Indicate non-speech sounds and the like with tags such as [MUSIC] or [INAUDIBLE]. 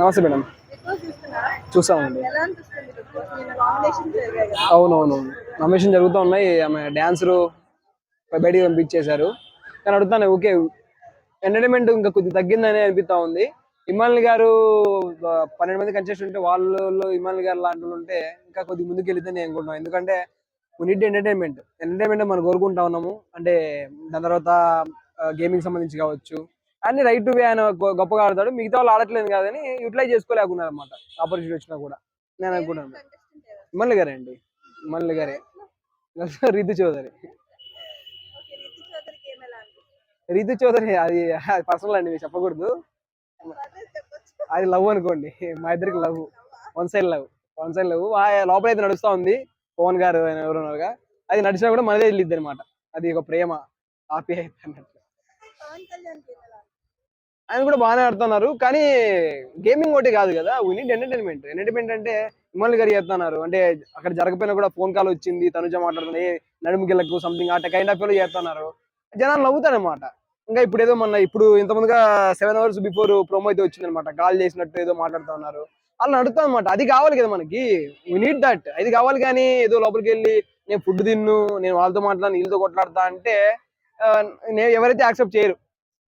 నమస్తే మేడం. చూసామండి. అవునవును. నామినేషన్ అవునవును జరుగుతూ ఉన్నాయి. ఆమె డ్యాన్సరు బయటికి పంపించేశారు. కానీ అడుగుతాను ఓకే ఎంటర్టైన్మెంట్ ఇంకా కొద్దిగా తగ్గిందని అనిపిస్తా ఉంది. ఇమాలి గారు పన్నెండు మంది కంటెస్ట్ ఉంటే వాళ్ళు ఇమాలి గారు లాంటి ఉంటే ఇంకా కొద్దిగా ముందుకు వెళ్తే నేను అనుకుంటున్నాను ఎందుకంటే నీట్ ఎంటర్టైన్మెంట్ ఎంటర్టైన్మెంట్ మనం కోరుకుంటా ఉన్నాము. అంటే దాని తర్వాత గేమింగ్ సంబంధించి కావచ్చు అన్ని రైట్ టు వే ఆయన గొప్పగా ఆడతాడు మిగతా వాళ్ళు ఆడట్లేదు కాదని యూటిలైజ్ చేసుకోలేకున్నారు అనమాట ఆపర్చునిటీ వచ్చినా కూడా. నేను ఎవరు మల్లి గారే అండి. మల్లి గారే. [LAUGHS] రీతు చౌదరి. రితు చౌదరి అది పర్సనల్ అండి మీరు చెప్పకూడదు. అదే లవ్ అనుకోండి. మా ఇద్దరికి love one side love one side love లోపల అయితే నడుస్తా ఉంది. పవన్ గారు ఆయన ఎవరు ఉన్నారుగా. అది నడిచినా కూడా మనదే వెళ్ళిద్ది అనమాట అది ఒక ప్రేమ. ఆప్యాయత అన్నట్టు. ఆయన కూడా బాగానే ఆడుతున్నారు. కానీ గేమింగ్ ఒకటి కాదు కదా వీ నీడ్ ఎంటర్టైన్మెంట్ ఎంటర్టైన్మెంట్ అంటే ఇమ్మల్ గారు చేస్తున్నారు. అంటే అక్కడ జరగపోయినా కూడా ఫోన్ కాల్ వచ్చింది తనుజ మాట్లాడుతుంది ఏ సంథింగ్ అట్లా కైండ్ ఆఫ్ చేస్తున్నారు. జనాలు నవ్వుతారనమాట ఇంకా ఇప్పుడు ఏదో మొన్న ఇప్పుడు ఇంతమందిగా సెవెన్ అవర్స్ బిఫోర్ ప్రోమో అయితే వచ్చింది అనమాట కాల్ చేసినట్టు ఏదో మాట్లాడుతూ ఉన్నారు. అలా నడుతా అనమాట అది కావాలి కదా మనకి. వీ నీడ్ దట్ అది కావాలి కానీ ఏదో లోపలికి వెళ్ళి నేను ఫుడ్ తిన్ను నేను వాళ్ళతో మాట్లాడను వీళ్ళతో కొట్లాడతా అంటే నేను ఎవరైతే యాక్సెప్ట్ చేయరు.